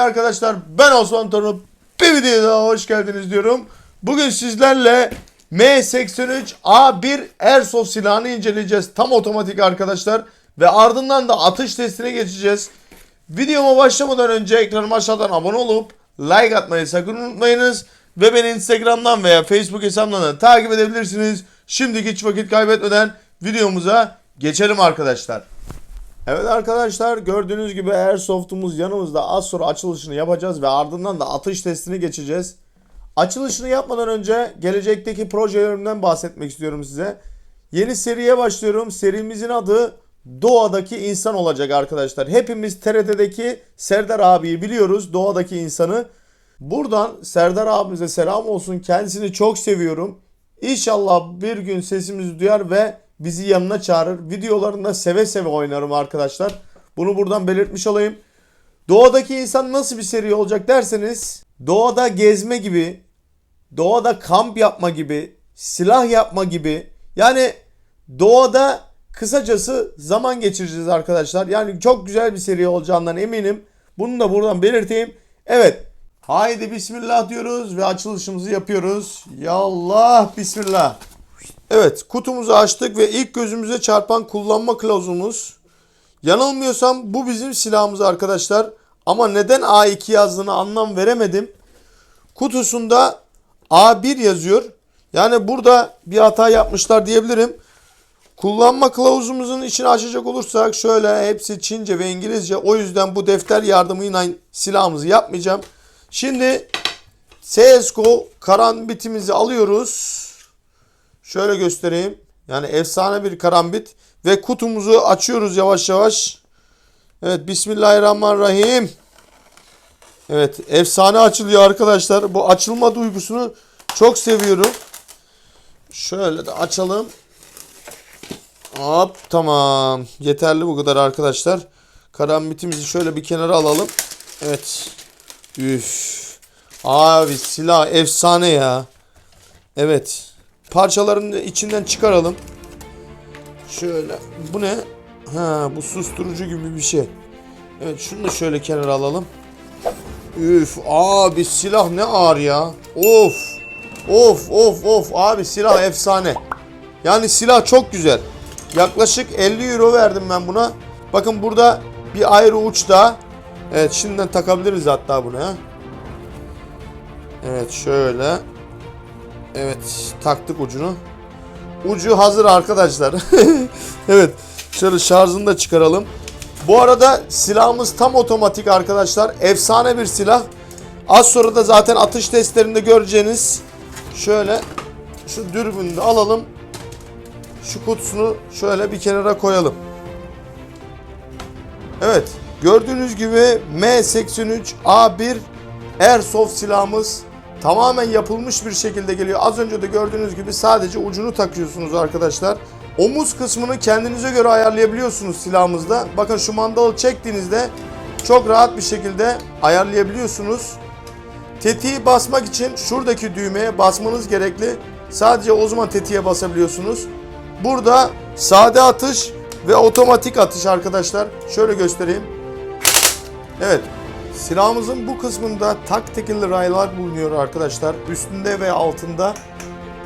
değerli arkadaşlar ben Osman Torun bir videoya daha hoş geldiniz diyorum. Bugün sizlerle M83A1 Airsoft silahını inceleyeceğiz. Tam otomatik arkadaşlar. Ve ardından da atış testine geçeceğiz. Videoma başlamadan önce ekranıma aşağıdan abone olup like atmayı sakın unutmayınız. Ve beni Instagram'dan veya Facebook hesabımdan da takip edebilirsiniz. Şimdiki hiç vakit kaybetmeden videomuza geçelim arkadaşlar. Evet arkadaşlar gördüğünüz gibi Airsoft'umuz yanımızda az sonra açılışını yapacağız ve ardından da atış testini geçeceğiz. Açılışını yapmadan önce gelecekteki projelerimden bahsetmek istiyorum size. Yeni seriye başlıyorum. Serimizin adı Doğadaki İnsan olacak arkadaşlar. Hepimiz TRT'deki Serdar abiyi biliyoruz. Doğadaki insanı. Buradan Serdar abimize selam olsun. Kendisini çok seviyorum. İnşallah bir gün sesimizi duyar ve bizi yanına çağırır. Videolarında seve seve oynarım arkadaşlar. Bunu buradan belirtmiş olayım. Doğadaki insan nasıl bir seri olacak derseniz doğada gezme gibi, doğada kamp yapma gibi, silah yapma gibi yani doğada kısacası zaman geçireceğiz arkadaşlar. Yani çok güzel bir seri olacağından eminim. Bunu da buradan belirteyim. Evet. Haydi bismillah diyoruz ve açılışımızı yapıyoruz. Yallah bismillah. Evet kutumuzu açtık ve ilk gözümüze çarpan kullanma kılavuzumuz. Yanılmıyorsam bu bizim silahımız arkadaşlar. Ama neden A2 yazdığını anlam veremedim. Kutusunda A1 yazıyor. Yani burada bir hata yapmışlar diyebilirim. Kullanma kılavuzumuzun içini açacak olursak şöyle hepsi Çince ve İngilizce. O yüzden bu defter yardımıyla silahımızı yapmayacağım. Şimdi CSGO karambitimizi alıyoruz. Şöyle göstereyim. Yani efsane bir karambit. Ve kutumuzu açıyoruz yavaş yavaş. Evet Bismillahirrahmanirrahim. Evet efsane açılıyor arkadaşlar. Bu açılma duygusunu çok seviyorum. Şöyle de açalım. Hop tamam. Yeterli bu kadar arkadaşlar. Karambitimizi şöyle bir kenara alalım. Evet. Üf. Abi silah efsane ya. Evet. Parçaların içinden çıkaralım. Şöyle. Bu ne? Ha bu susturucu gibi bir şey. Evet şunu da şöyle kenara alalım. Üf abi silah ne ağır ya. Of. Of of of abi silah efsane. Yani silah çok güzel. Yaklaşık 50 euro verdim ben buna. Bakın burada bir ayrı uç daha. Evet şimdiden takabiliriz hatta bunu. Evet şöyle. Evet taktık ucunu. Ucu hazır arkadaşlar. evet şöyle şarjını da çıkaralım. Bu arada silahımız tam otomatik arkadaşlar. Efsane bir silah. Az sonra da zaten atış testlerinde göreceğiniz şöyle şu dürbünü de alalım. Şu kutusunu şöyle bir kenara koyalım. Evet gördüğünüz gibi M83A1 Airsoft silahımız tamamen yapılmış bir şekilde geliyor. Az önce de gördüğünüz gibi sadece ucunu takıyorsunuz arkadaşlar. Omuz kısmını kendinize göre ayarlayabiliyorsunuz silahımızda. Bakın şu mandalı çektiğinizde çok rahat bir şekilde ayarlayabiliyorsunuz. Tetiği basmak için şuradaki düğmeye basmanız gerekli. Sadece o zaman tetiğe basabiliyorsunuz. Burada sade atış ve otomatik atış arkadaşlar. Şöyle göstereyim. Evet. Silahımızın bu kısmında tactical raylar bulunuyor arkadaşlar. Üstünde ve altında.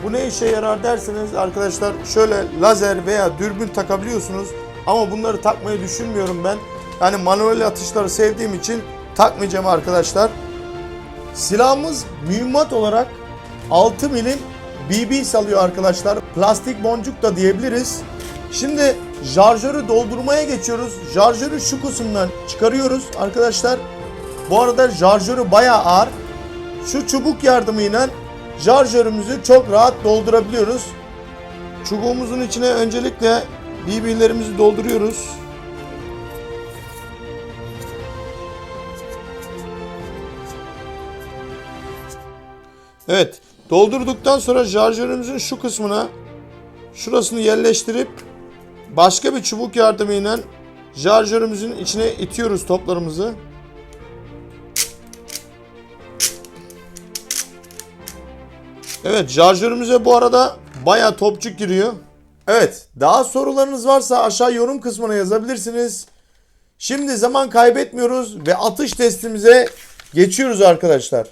Bu ne işe yarar derseniz arkadaşlar şöyle lazer veya dürbün takabiliyorsunuz. Ama bunları takmayı düşünmüyorum ben. Yani manuel atışları sevdiğim için takmayacağım arkadaşlar. Silahımız mühimmat olarak 6 milim BB salıyor arkadaşlar. Plastik boncuk da diyebiliriz. Şimdi şarjörü doldurmaya geçiyoruz. Şarjörü şu kısımdan çıkarıyoruz arkadaşlar. Bu arada şarjörü bayağı ağır. Şu çubuk yardımıyla şarjörümüzü çok rahat doldurabiliyoruz. Çubuğumuzun içine öncelikle BB'lerimizi dolduruyoruz. Evet. Doldurduktan sonra şarjörümüzün şu kısmına şurasını yerleştirip başka bir çubuk yardımıyla şarjörümüzün içine itiyoruz toplarımızı. Evet şarjörümüze bu arada baya topçuk giriyor. Evet daha sorularınız varsa aşağı yorum kısmına yazabilirsiniz. Şimdi zaman kaybetmiyoruz ve atış testimize geçiyoruz arkadaşlar.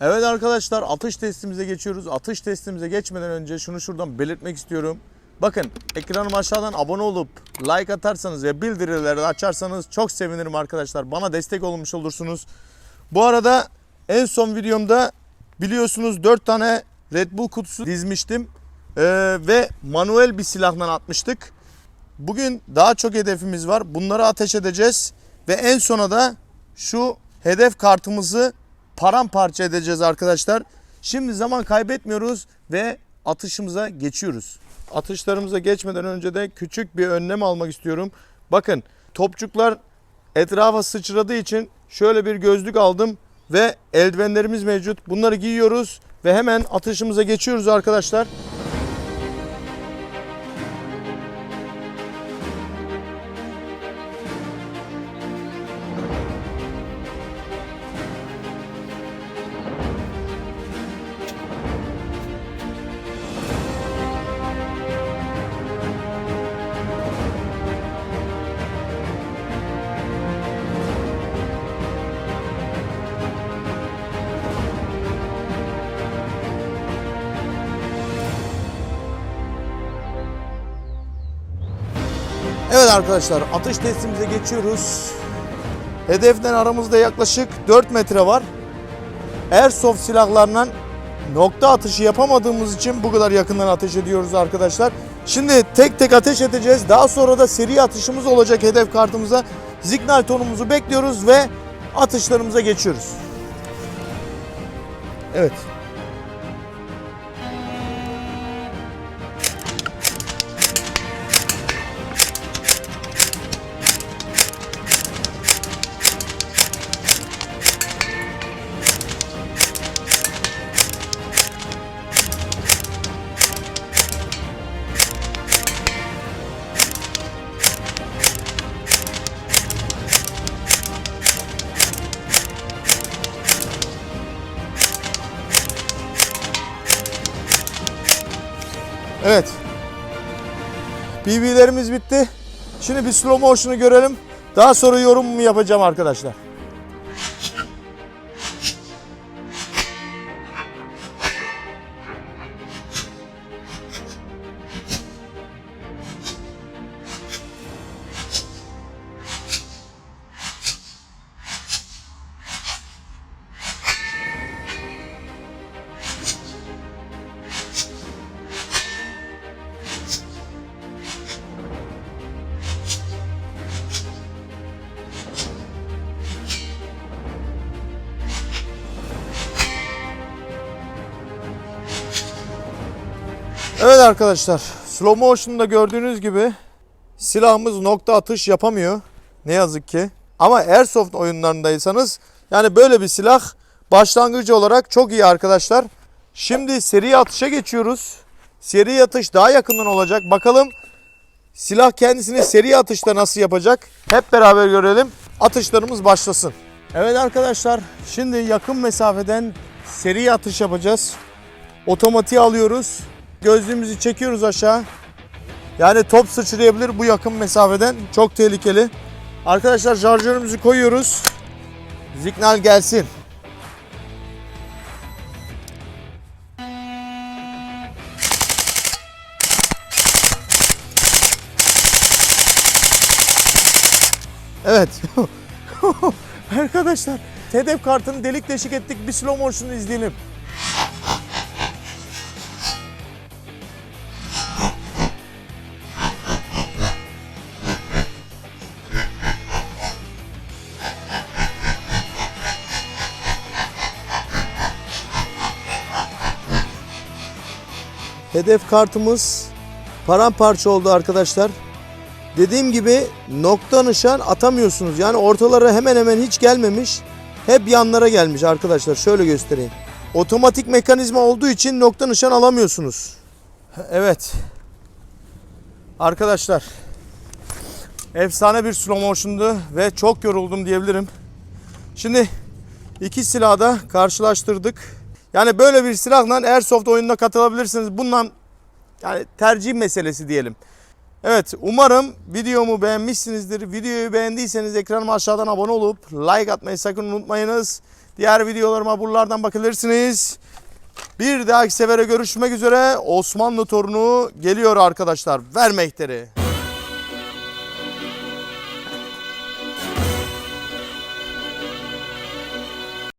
Evet arkadaşlar atış testimize geçiyoruz. Atış testimize geçmeden önce şunu şuradan belirtmek istiyorum. Bakın ekranım aşağıdan abone olup like atarsanız ve bildirileri açarsanız çok sevinirim arkadaşlar. Bana destek olmuş olursunuz. Bu arada en son videomda biliyorsunuz 4 tane Red Bull kutusu dizmiştim. Ee, ve manuel bir silahla atmıştık. Bugün daha çok hedefimiz var. Bunları ateş edeceğiz. Ve en sona da şu hedef kartımızı paramparça edeceğiz arkadaşlar. Şimdi zaman kaybetmiyoruz ve atışımıza geçiyoruz. Atışlarımıza geçmeden önce de küçük bir önlem almak istiyorum. Bakın topçuklar etrafa sıçradığı için şöyle bir gözlük aldım ve eldivenlerimiz mevcut. Bunları giyiyoruz ve hemen atışımıza geçiyoruz arkadaşlar. Evet arkadaşlar atış testimize geçiyoruz. Hedeften aramızda yaklaşık 4 metre var. Airsoft silahlarla nokta atışı yapamadığımız için bu kadar yakından ateş ediyoruz arkadaşlar. Şimdi tek tek ateş edeceğiz. Daha sonra da seri atışımız olacak hedef kartımıza. Signal tonumuzu bekliyoruz ve atışlarımıza geçiyoruz. Evet. Evet. BB'lerimiz bitti. Şimdi bir slow motion'u görelim. Daha sonra yorumumu yapacağım arkadaşlar. Evet arkadaşlar, slow motion'da gördüğünüz gibi silahımız nokta atış yapamıyor. Ne yazık ki. Ama airsoft oyunlarındaysanız yani böyle bir silah başlangıcı olarak çok iyi arkadaşlar. Şimdi seri atışa geçiyoruz. Seri atış daha yakından olacak. Bakalım silah kendisini seri atışta nasıl yapacak? Hep beraber görelim. Atışlarımız başlasın. Evet arkadaşlar, şimdi yakın mesafeden seri atış yapacağız. Otomatiği alıyoruz. Gözlüğümüzü çekiyoruz aşağı. Yani top sıçrayabilir bu yakın mesafeden. Çok tehlikeli. Arkadaşlar şarjörümüzü koyuyoruz. Signal gelsin. Evet. Arkadaşlar hedef kartını delik deşik ettik. Bir slow motion'u izleyelim. Hedef kartımız paramparça oldu arkadaşlar. Dediğim gibi nokta nişan atamıyorsunuz. Yani ortalara hemen hemen hiç gelmemiş. Hep yanlara gelmiş arkadaşlar. Şöyle göstereyim. Otomatik mekanizma olduğu için nokta nişan alamıyorsunuz. Evet. Arkadaşlar. Efsane bir slow motion'du ve çok yoruldum diyebilirim. Şimdi iki silahı da karşılaştırdık. Yani böyle bir silahla Airsoft oyununa katılabilirsiniz. Bundan yani tercih meselesi diyelim. Evet umarım videomu beğenmişsinizdir. Videoyu beğendiyseniz ekranıma aşağıdan abone olup like atmayı sakın unutmayınız. Diğer videolarıma buralardan bakabilirsiniz. Bir dahaki sefere görüşmek üzere. Osmanlı torunu geliyor arkadaşlar. Ver mehteri.